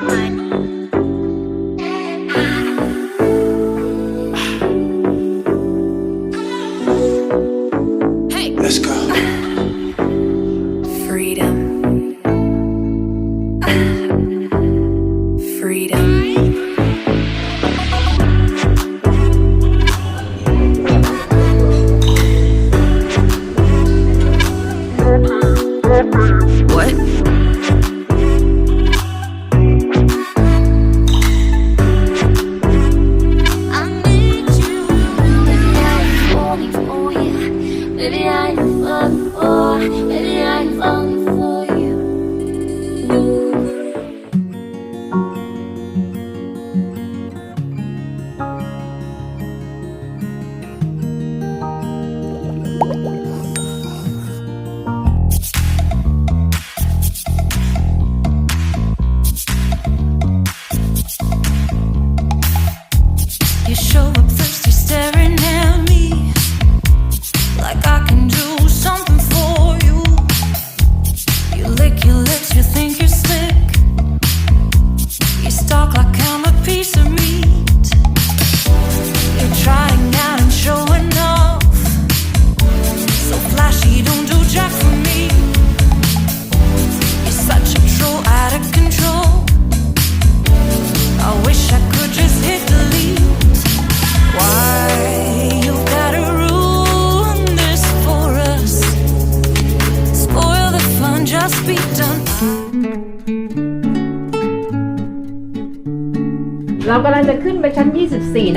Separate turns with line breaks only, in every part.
money. Baby, I'm on, oh, baby, I'm
on.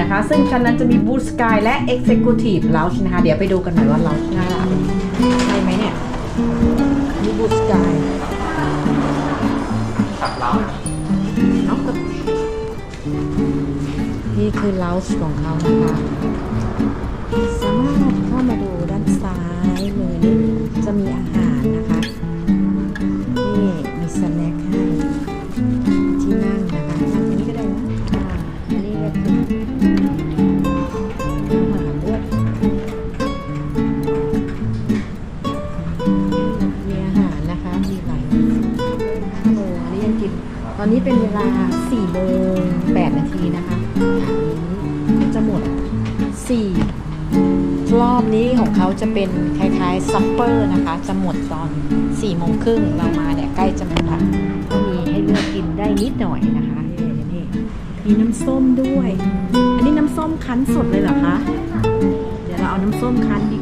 นะคะ ซึ่งชั้นนั้นจะมีบู t สกายและ Executive Lounge นะคะ เดี๋ยวไปดูกันหน่อยว่า Lounge หน้าร้านใช่ไหมเนี่ยมีบู t สกายนี่คือ Lounge ของเขานะคะ สามารถเข้ามาดูด้านซ้ายมือนี้จะมีอาหาร นี้เป็นเวลา4โมง8นาทีนะคะอันนี้จะหมด 4 รอบนี้ของเขาจะเป็นคล้ายๆซัปเปอร์นะคะ จะหมดตอน4ี่โมงครึ่งเรามาเนี่ยใกล้จะหมดละก็มีให้เลือกกินได้นิดหน่อยนะคะนี่นี่มีน้ำส้มด้วย อันนี้น้ำส้มคั้นสดเลยเหรอคะ เดี๋ยวเราเอาน้ำส้มคั้นดี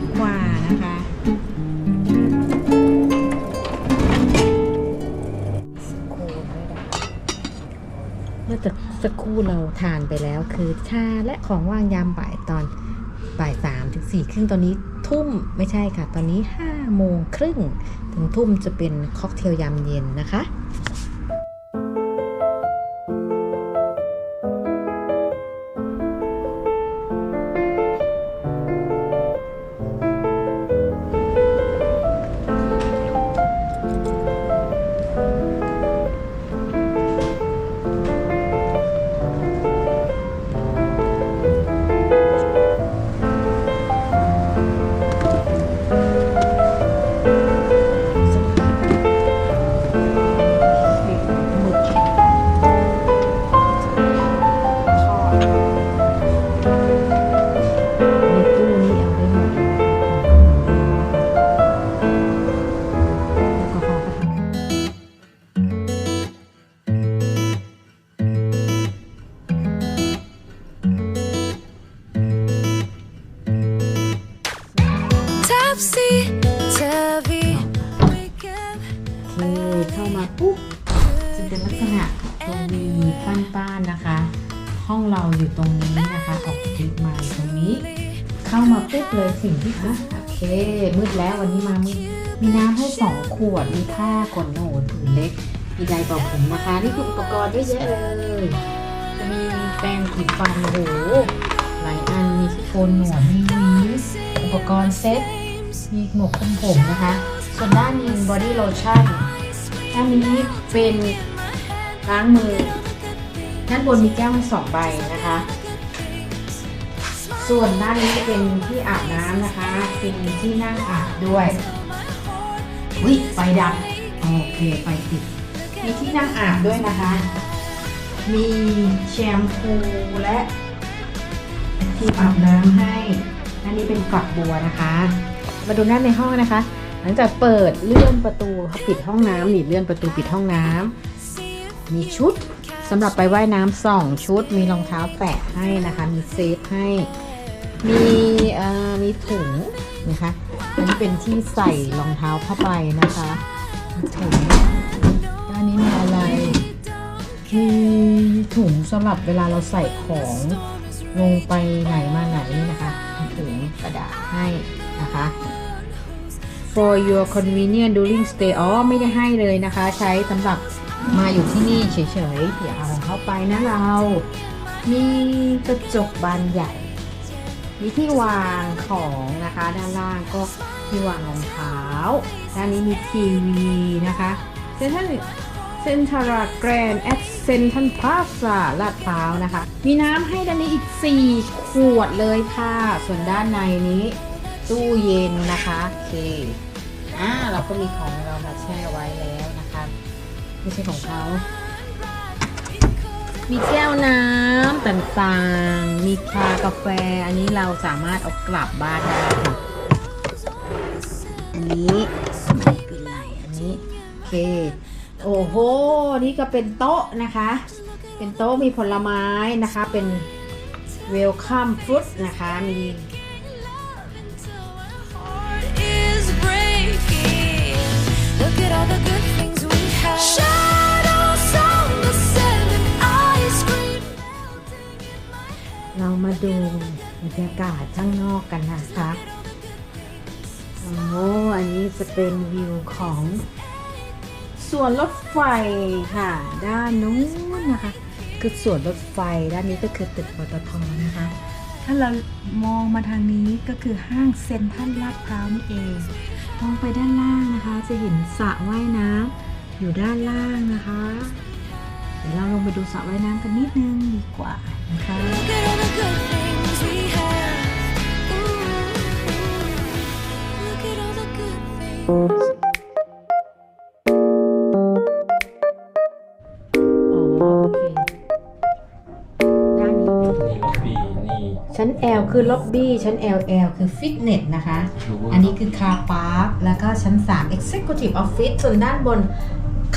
คู่เราทานไปแล้ว คือชาและของว่างยามบ่ายตอนบ่ายสามถึงสี่ครึ่งตอนนี้ทุ่มไม่ใช่ค่ะ ตอนนี้ห้าโมงครึ่งถึงทุ่มจะเป็นค็อกเทลยามเย็นนะคะ ขวด มีผ้ากดโหนดผืนเล็ก มีไดร์เป่าผมนะคะ นี่คืออุปกรณ์เยอะแยะเลย จะมีแปรงขีดฟันโอ้โหหลายอัน มีที่โกนหนวด มีวีอุปกรณ์เซ็ต มีหมวกคลุมผมนะคะ ส่วนด้านนี้บอดี้โลชั่นด้านนี้เป็นล้างมือ ด้านบนมีแก้วสองใบนะคะ ส่วนด้านนี้จะเป็นที่อาบน้ำนะคะ เป็นที่นั่งอาบด้วย วิไฟดับ โอเค ไฟติด มีที่นั่งอาบด้วยนะคะ มีแชมพูและที่อาบน้ำให้ อันนี้เป็นฝักบัวนะคะ มาดูด้านในห้องนะคะ หลังจากเปิดเลื่อนประตูปิดห้องน้ำหนีเลื่อนประตูปิดห้องน้ำมีชุดสำหรับไปว่ายน้ำสองชุด มีรองเท้าแตะให้นะคะ มีเซฟให้ มีมีถุงนะคะ อันนี้เป็นที่ใส่รองเท้าผ้าใบนะคะถุงด้านนี้มีอะไร มีถุงสำหรับเวลาเราใส่ของลงไปไหนมาไหนนะคะถุงกระดาษให้นะคะ for your convenience during stay อ๋อไม่ได้ให้เลยนะคะ ใช้สำหรับมาอยู่ที่นี่เฉยๆอย่าเอาเข้าไปนะเรา มีกระจกบานใหญ่ มีที่วางของนะคะ ด้านล่างก็ที่วางรองเท้า ด้านนี้มีทีวีนะคะเซนทันเซนทาราแกรนแอดเซนทันพาซาลาดพร้าวนะคะ มีน้ำให้ด้านนี้อีก 4 ขวดเลยค่ะ ส่วนด้านในนี้ ตู้เย็นนะคะโอเคอ่าเราก็มีของเรามาแช่ไว้แล้วนะคะ ไม่ใช่ของเขา มีแก้วน้ำต่างๆ มีชากาแฟ อันนี้เราสามารถเอากลับบ้านได้ค่ะ อันนี้ไม่เป็นไร อันนี้โอเค โอ้โห นี่ก็เป็นโต๊ะนะคะ เป็นโต๊ะมีผลไม้นะคะ เป็นเวลคัมฟรุตนะคะ มี
heart
เรามาดูบรรยากาศข้างนอกกันนะคะโอ้อันนี้จะเป็นวิวของสวนรถไฟค่ะ ด้านนู้นนะคะ คือสวนรถไฟด้านนี้ก็คือตึกปตทนะคะ ถ้าเรามองมาทางนี้ก็คือห้างเซ็นทรัลลาดพร้าวนี่เองมองไปด้านล่างนะคะ จะเห็นสระว่ายน้ำอยู่ด้านล่างนะคะ เดี๋ยวเราลงไปดูสระว่ายน้ำกันนิดนึงดีกว่า นะคะ
Look at all the good things we have. Ooh, look at all the good things.
อ๋อโอเคด้านนี้
นี่ล็อบบี้นี่
ชั้น L คือล็อบบี้ ชั้น LL คือฟิตเนสนะคะ
Lower
อันนี้คือคาร์พาร์คแล้วก็ชั้น 3 Executive Office ส่วนด้านบน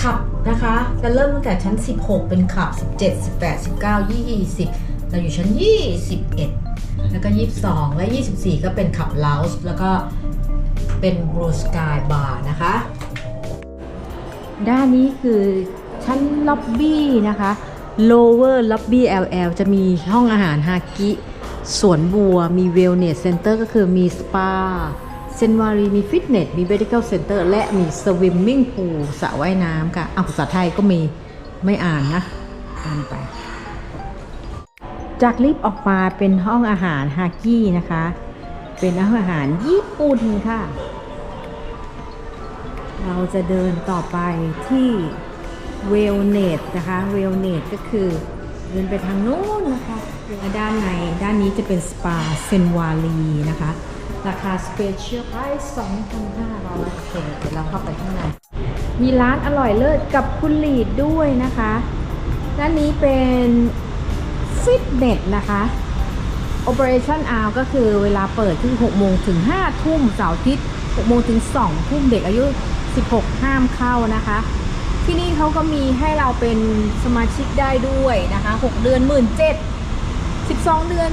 ขับนะคะจะเริ่มตั้งแต่ชั้น 16 เป็นขับ 17 18 19 20 เราอยู่ชั้น 21 แล้วก็ 22 และ 24 ก็เป็นขับ Lounge แล้วก็เป็น Blue Sky Bar นะคะ ด้านนี้คือชั้นล็อบบี้นะคะ lower lobby LL จะมีห้องอาหารฮากิ สวนบัว มี wellness center ก็คือมีสปา เซนวารีมีฟิตเนส มี medical center และมี swimming pool สระว่ายน้ำค่ะอะภาษาไทยก็มีไม่อ่านนะอ่านไป จากลิฟต์ออกมาเป็นห้องอาหารฮากินะคะ เป็นห้องอาหารญี่ปุ่นค่ะ เราจะเดินต่อไปที่เวลเนตนะคะเวลเนตก็คือเดินไปทางโน้นนะคะและด้านในด้านนี้จะเป็นสปาเซนวาลีนะคะ ราคาสเปเชียลไพรส์2,500โอเเดี๋ยวเราเข้าไปข้างใน มีร้านอร่อยเลิศกับคุณลีดด้วยนะคะ ด้านนี้เป็นฟิตเนสนะคะ Operation Hour ก็คือเวลาเปิดคือ6โมงถึง5ทุ่มเสาร์อาทิตย์6โมงถึง2ทุ่มเด็กอายุ 16 ห้ามเข้านะคะ ที่นี่เขาก็มีให้เราเป็นสมาชิกได้ด้วยนะคะ 6 เดือน 1 7 12 เดือน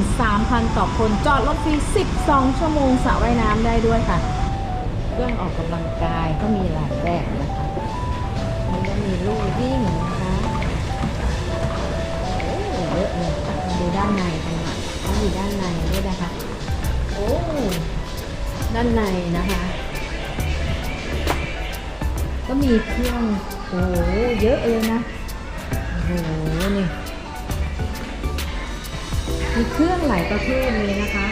23,000 ต่อคน จอดรถฟรี 12 ชั่วโมงสระว่ายน้ำได้ด้วยค่ะ เครื่องออกกำลังกายก็มีหลายแบบนะคะมันก็มีลู่วิ่งนะคะโอ้เยอะเลยมาดูด้านในกันหน่อยเขามีด้านในด้วยนะคะ โอ้ด้านในนะคะ ก็มีเครื่อง โอ้เยอะเลยนะ โอ้โหนี่ มีเครื่องหลายประเภทเลยนะคะ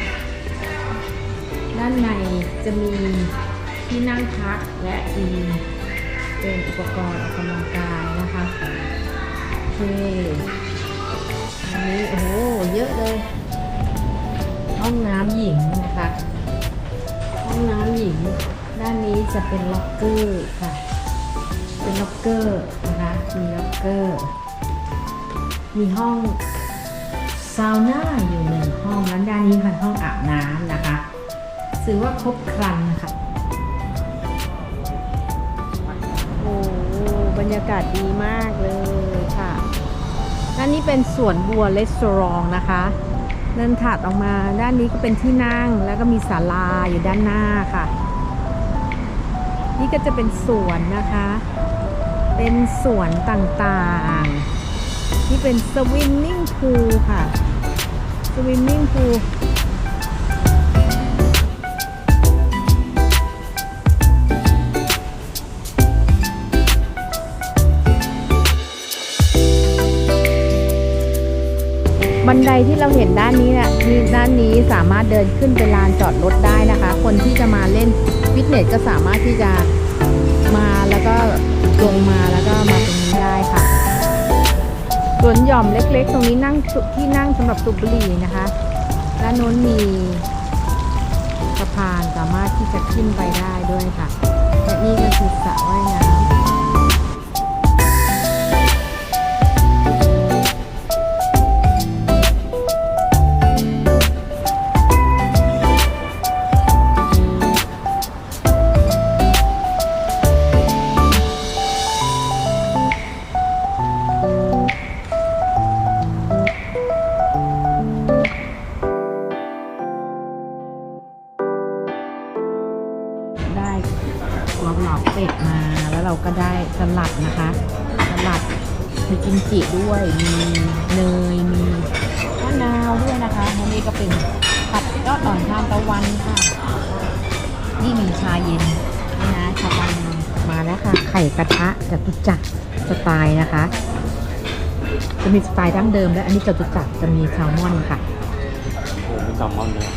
ด้านในจะมีที่นั่งพักและมีเป็นอุปกรณ์ออกกำลังกายนะคะโอเคอันนี้โอ้โหเยอะเลย ห้องน้ำหญิงนะคะ ห้องน้ำหญิง ด้านนี้จะเป็นล็อกเกอร์ค่ะ เป็นล็อกเกอร์นะคะ มีล็อกเกอร์ มีห้อง ซาวน่าอยู่หนึ่งห้องแล้วด้านนี้คือห้องอาบน้ำนะคะถือว่าครบครันนะคะ
โอ้บรรยากาศดีมากเลยค่ะด้านนี้เป็นสวนบัวเลสโตรองนะคะเดินถัดออกมาด้านนี้ก็เป็นที่นั่งแล้วก็มีศาลาอยู่ด้านหน้าค่ะ นี่ก็จะเป็นสวนนะคะ เป็นสวนต่างๆ นี่เป็นสวิมมิ่งพูลค่ะ วิมมิ่งพูลบันไดที่เราเห็นด้านนี้เนี่ยด้านนี้สามารถเดินขึ้นไปลานจอดรถได้นะคะ คนที่จะมาเล่นฟิตเนสก็สามารถที่จะมาแล้วก็ลงมาแล้วก็มาตรงนี้ สวนหย่อมเล็กๆ ตรงนี้นั่งที่นั่งสำหรับสูบบุหรี่นะคะ ด้านโน้นมีสะพานสามารถที่จะขึ้นไปได้ด้วยค่ะและนี่ก็คือสระว่ายน้ำ เราเหลาเป็ดมา แล้วเราก็ได้สลัดนะคะ สลัดมีกิมจิด้วย มีเนย มีมะนาวด้วยนะคะอันนี้ก็เป็นผัดยอดอ่อนทานตะวันค่ะ นี่มีชาเย็นนี่นะชาวันมาแล้วค่ะ ไข่กระทะจตุจักรสไตล์นะคะ จะมีสไตล์ดั้งเดิมและอันนี้จตุจักรจะมีแซลมอนค่ะ
โอ้มีแซลมอนด้วย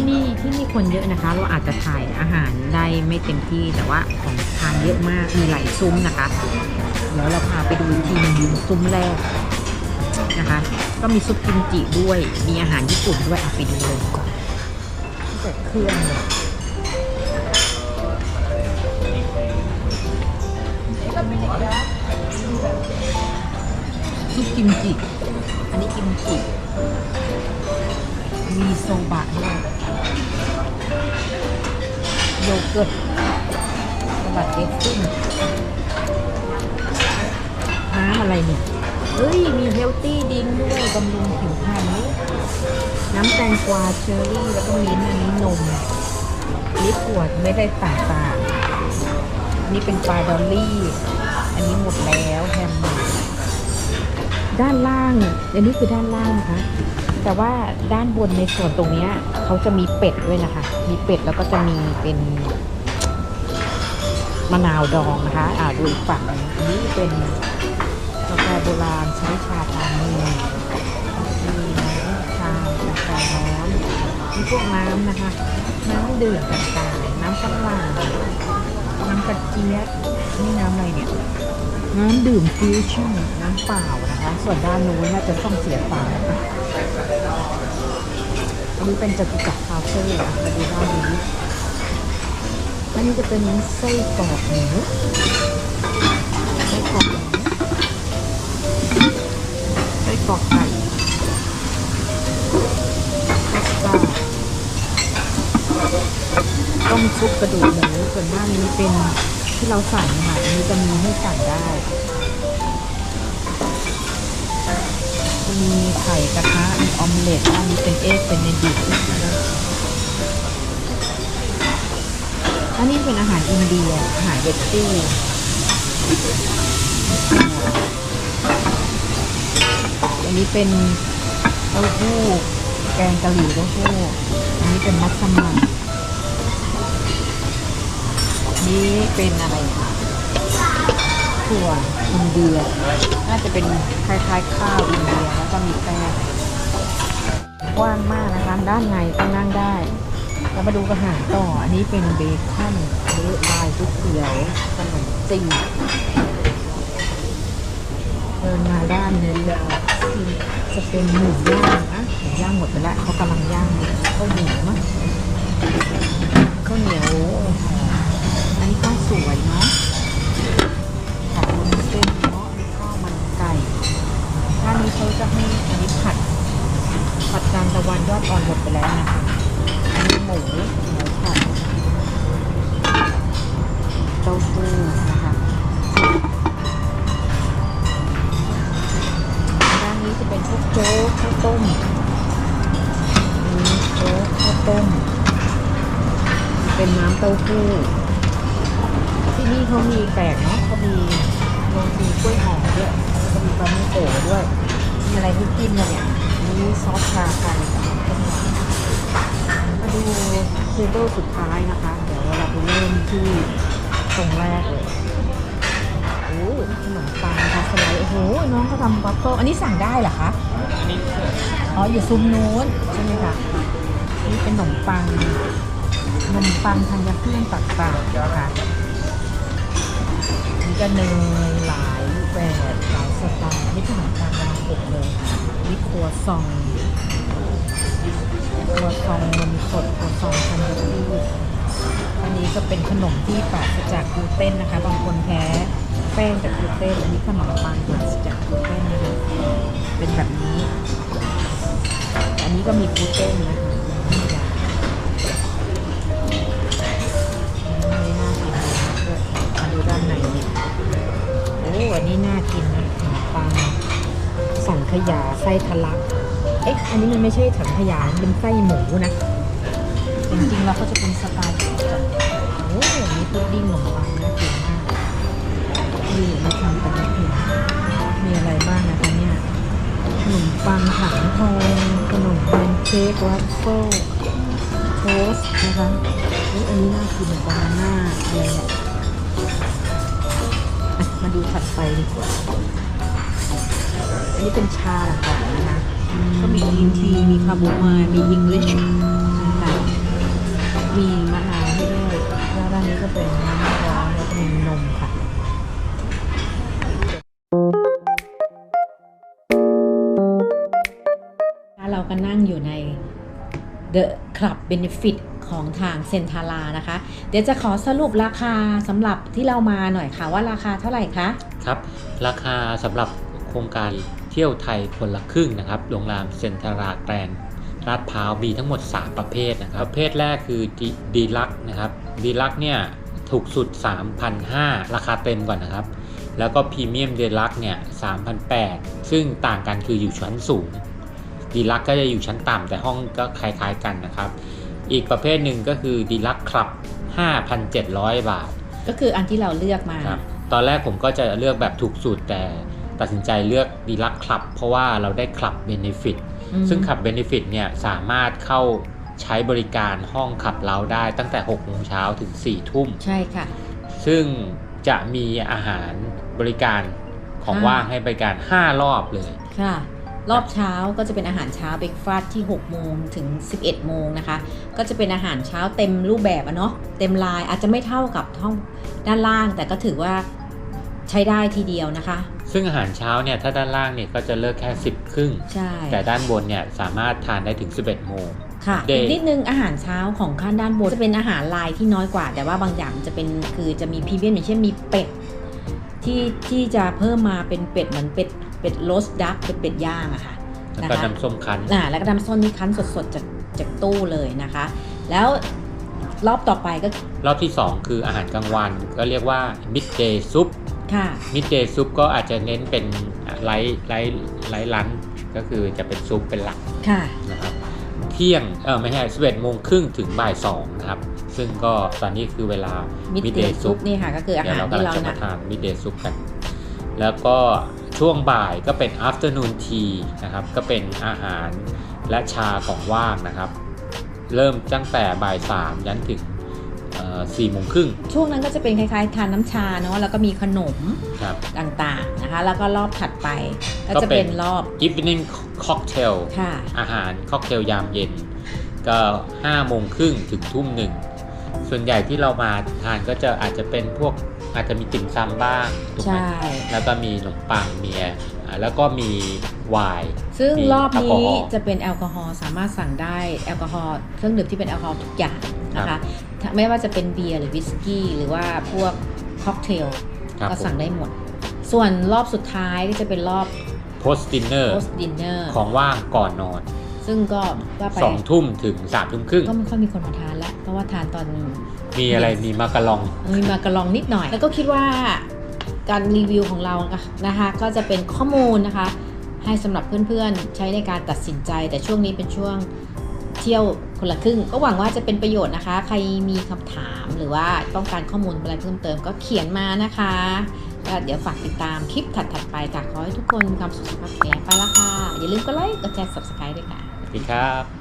ที่นี่ที่นี่คนเยอะนะคะ เราอาจจะถ่ายอาหารได้ไม่เต็มที่แต่ว่าของทานเยอะมากมีหลายซุ้มนะคะ เดี๋ยวเราพาไปดูทีหนึงซุ้มแรกนะคะ ก็มีซุปกิมจิด้วย มีอาหารญี่ปุ่นด้วยเอาไปดูเลยตั้งแต่เครื่องเลยซุปกิมจิ อันนี้กิมจิ มีโซบะด้วยโยเกิร์ตสลัดเอสซิ่งน้ำอะไรเนี่ยเอ้ย มีเฮลตี้ดิงด้วยบำรุงผิวพรรณน้ำแตงกวาเชอร์รี่ แล้วก็มิ้นท์อันนี้นมนี่ขวดไม่ได้ต่างๆอันนี้เป็นปลาดอลลี่ อันนี้หมดแล้วแฮมด้านล่าง อันนี้คือด้านล่างนะคะ แต่ว่าด้านบนในส่วนตรงนี้เขาจะมีเป็ดด้วยนะคะ มีเป็ดแล้วก็จะมีเป็นมะนาวดองนะคะ อ่าดูอีกฝั่งนี้เป็นกาแฟโบราณใช้ชาตามมือมีน้ำชากาแฟร้อนมีพวกน้ำนะคะ น้ำดื่มต่างๆน้ำฝรั่งน้ำกระเจี๊ยบนี่น้ำอะไรเนี่ย น้ำดื่มฟิวชั่นน้ำเปล่านะคะ ส่วนด้านนู้นน่าจะต้องเสียตังค์ อันนี้เป็นจตุจักรคาเฟ่อะมาดูด้านนี้อันนี้จะเป็นไส้กรอกหมูไส้กรอกหมูไส้กรอกไก่พาสต้าต้มซุปกระดูกหมูส่วนหน้านี้เป็นที่เราสั่งค่ะอันนี้จะมีให้สั่งได้ มีไข่กระทะมีออมเล็ตอันนี้เป็นเอ็กเป็นเนดิกอันนี้เป็นอาหารอินเดียอาหารเวจตี้อันนี้เป็นเต้าหู้แกงกะหรี่เต้าหู้อันนี้เป็นมัสมั่นนี้เป็นอะไรเนี่ย ถั่วอินเดีย น่าจะเป็นคล้ายๆข้าวอินเดียแล้วก็มีแป้งกว้างมากนะคะ ด้านในก็นั่งได้แล้วมาดูอาหารต่อ อันนี้เป็นเบคอนหรือลายก๋วยเตี๋ยวขนมจีนเดินมาด้านนี้จะเป็นหมูย่างนะหมูย่างหมดไปแล้วเขากำลังย่างข้าวเหนียวมั้งข้าวเหนียว ซอสชาไทยกับต้มยำมาดูเทเบิลสุดท้ายนะคะ เดี๋ยวเราไปเริ่มที่ตรงแรกเลยโอ้ขนมปังคะสไลด์โอ้โหน้องเขาทำบัฟเฟิลอันนี้สั่งได้เหรอคะอันนี้อ๋ออยู่ซุ้มนู้นใช่ไหมคะนี่เป็นขนมปังขนมปังธัญพืชต่างๆนะคะนี่ก็เนยหลายแบบหลายสไตล์นี่ขนมปัง กำลังอบเลยนี่ครัวซองคัวซองนมสดคัวซองธัญพืชอันนี้ก็เป็นขนมที่ปราศจากกลูเตนนะคะ บางคนแพ้แป้งจากกลูเตนอันนี้ขนมปังปราศจากกลูเตนนะคะเป็นแบบนี้ อันนี้ก็มีกลูเตนนะคะธรรมดาไม่น่ากินเลยนะด้วยมาดูด้านในโอ้อันนี้น่ากินนะขนมปัง สังขยาไส้ทะลัก เอ๊ะ อันนี้มันไม่ใช่สังขยามันเป็นไส้หมูนะ จริงๆแล้วก็จะเป็นสไตล์แบบโอ้อันนี้พุดดิ้งขนมปังน่ากินมากนี่มาทำแต่ละทีมีอะไรบ้างนะคะเนี่ยขนมปังถังทองขนมแพนเค้กวัฟเฟิลโทสต์นะคะอุ๊ยอันนี้น่ากินบานาน่าอะไรเนี่ยมาดูถัดไปดีกว่า อันนี้เป็นชาต่างๆนะคะ ก็มีกรีนที มีคาโบไมล์มีอิงลิชต่างๆมีมะนาวให้ด้วย แล้วด้านนี้ก็เป็นน้ำร้อนแล้วก็มีนมค่ะเราก็นั่งอยู่ใน The Club Benefit ของทางเซนทารานะคะ เดี๋ยวจะขอสรุปราคาสำหรับที่เรามาหน่อยค่ะว่าราคาเท่าไหร่คะ
ครับ ราคาสำหรับโครงการเที่ยวไทยคนละครึ่งนะครับ โรงแรมเซ็นทราแกรนด์ลาดพร้าวมีทั้งหมด 3 ประเภทนะครับ ประเภทแรกคือดีลักนะครับ ดีลักเนี่ยถูกสุด 3,500 ราคาเต็มก่อนนะครับ แล้วก็พรีเมียมเดลักเนี่ย3,800 ซึ่งต่างกันคืออยู่ชั้นสูง ดีลักก็จะอยู่ชั้นต่ำแต่ห้องก็คล้ายๆกันนะครับ อีกประเภทหนึ่งก็คือดีลักคลับ 5,700 บาท
ก็คืออันที่เราเลือกมา
ครับตอนแรกผมก็จะเลือกแบบถูกสุดแต่ ตัดสินใจเลือกดีลักคลับ เพราะว่าเราได้คลับเบนฟิต
อืม
ซึ่งคลับเบนฟิตเนี่ยสามารถเข้าใช้บริการห้องขับเราได้ตั้งแต่6โมงเช้าถึง4ทุ่ม
ใช่ค่ะ
ซึ่งจะมีอาหารบริการของ
อ่า
ว่างให้บริการ 5 รอบเลย
ค่ะรอบเช้าก็จะเป็นอาหารเช้าเบรกฟาสที่ 6 โมงถึง 11 โมงนะคะ ก็จะเป็นอาหารเช้าเต็มรูปแบบอะเนาะเต็มลายอาจจะไม่เท่ากับห้องด้านล่าง แต่ก็ถือว่าใช้ได้ทีเดียวนะคะ
ซึ่งอาหารเช้าเนี่ยถ้าด้านล่างเนี่ยก็จะเลิกแค่10ครึ่ง
ใช่
แต่ด้านบนเนี่ยสามารถทานได้ถึง 11โมง
ค่ะ
เด
อี
ย์
กนิดนึงอาหารเช้าของขั้นด้านบนจะเป็นอาหารลายที่น้อยกว่า แต่ว่าบางอย่างจะเป็นคือจะมีพรีเมียมอย่างเช่นมีเป็ดที่ที่จะเพิ่มมาเป็นเป็ดเหมือนเป็ดเป็ดโรสดักเป็นเป็ดย่างอะค่ะ
แล้วก็
นะคะ
น้ำส้มคั้น
อ่าแล้วก็น้ำส้มนี่คั้นสดๆจากจากตู้เลยนะคะ แล้วรอบต่อไปก็
รอบที่ 2 คืออาหารกลางวัน ก็เรียกว่า midday soup
ค่ะ
midday soup ก็อาจจะเน้นเป็นไลท์ไลท์ไลท์ลันก็คือจะเป็นซุปเป็นหลัก
ค่ะ
นะครับเที่ยงเออไม่ใช่11โมงครึ่งถึงบ่าย2นะครับซึ่งก็ตอนนี้คือเวลา
มิดเด
midday
ย์ซุป
soup
นี่ค่ะก็คืออา
เดี๋ยว
หาร
เรา
ที่
กำลัง
เรา
จะ
นะ
มาทาน midday soup กัน แล้วก็ช่วงบ่ายก็เป็น afternoon tea นะครับก็เป็นอาหารและชาของว่างนะครับ เริ่มตั้งแต่บ่าย3ยันถึง 4โมงครึ่ง
ช่วงนั้นก็จะเป็นคล้ายๆทานน้ำชาเนาะแล้วก็มีขนม
ครับ
ต่างๆนะคะแล้วก็รอบถัดไปก็
ก็
จะ
เป็
เป็นนรอบ
evening cocktail
ค่ะ
อาหารค็อกเทลยามเย็น ก็5โมงครึ่งถึงทุ่มหนึ่งส่วนใหญ่ที่เรามาทานก็จะอาจจะเป็นพวกอาจจะมีติ่มซำบ้างถูกไหม
ใช่
แล้วก็มีขนมปังเมียอ่าแล้วก็มีไวน์
ซึ่ง
มี
รอบ
แอลกอ
นี้
ฮอล์
จะเป็นแอลกอฮอล์สามารถสั่งได้แอลกอฮอล์เครื่องดื่มที่เป็นแอลกอฮอล์ทุกอย่าง นะ
ครั
คะ
บ
ถ้าไม่ว่าจะเป็นเบียร์หรือวิสกี้ หรือว่าพวกค็อกเทล
ครับ
ก็
ผม
สั่งได้หมด ส่วนรอบสุดท้ายก็จะเป็นรอบ
post dinner
post dinner
ของว่างก่อนนอน
ซซึ่งก็ว่าไป
สองทุ่มถึงสามทุ่มครึ่ง
ก็ไม่ค่อยมีคนมาทานแล้วเพราะว่าทานตอน
มีอะไรมีมากะลอง
มีมากระลองนิดหน่อย แล้วก็คิดว่าการรีวิวของเรานะคะ ก็จะเป็นข้อมูลนะคะ ให้สำหรับเพื่อนๆใช้ในการตัดสินใจ แต่ช่วงนี้เป็นช่วงเที่ยวคนละครึ่ง ก็หวังว่าจะเป็นประโยชน์นะคะ ใครมีคำถามหรือว่าต้องการข้อมูลอะไรเพิ่มเติมก็เขียนมานะคะก็เดี๋ยวฝากติดตามคลิปถัดๆไปค่ะขอให้ทุกคนมีความสุขสุขภาพแข็งแรงไปละค่ะ อย่าลืมกดไลค์กดแชร์ subscribe ด้วยค่ะ
สวัสดีครับ